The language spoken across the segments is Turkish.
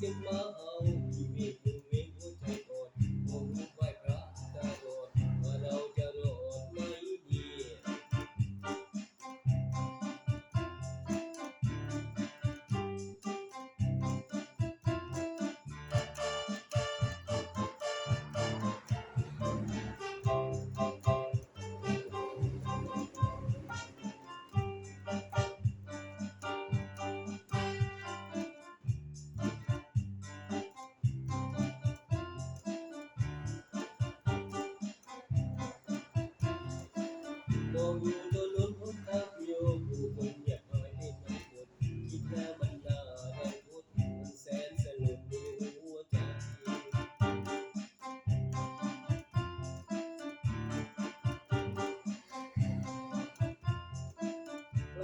good.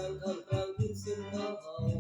kalkar kalbim sırta ağlar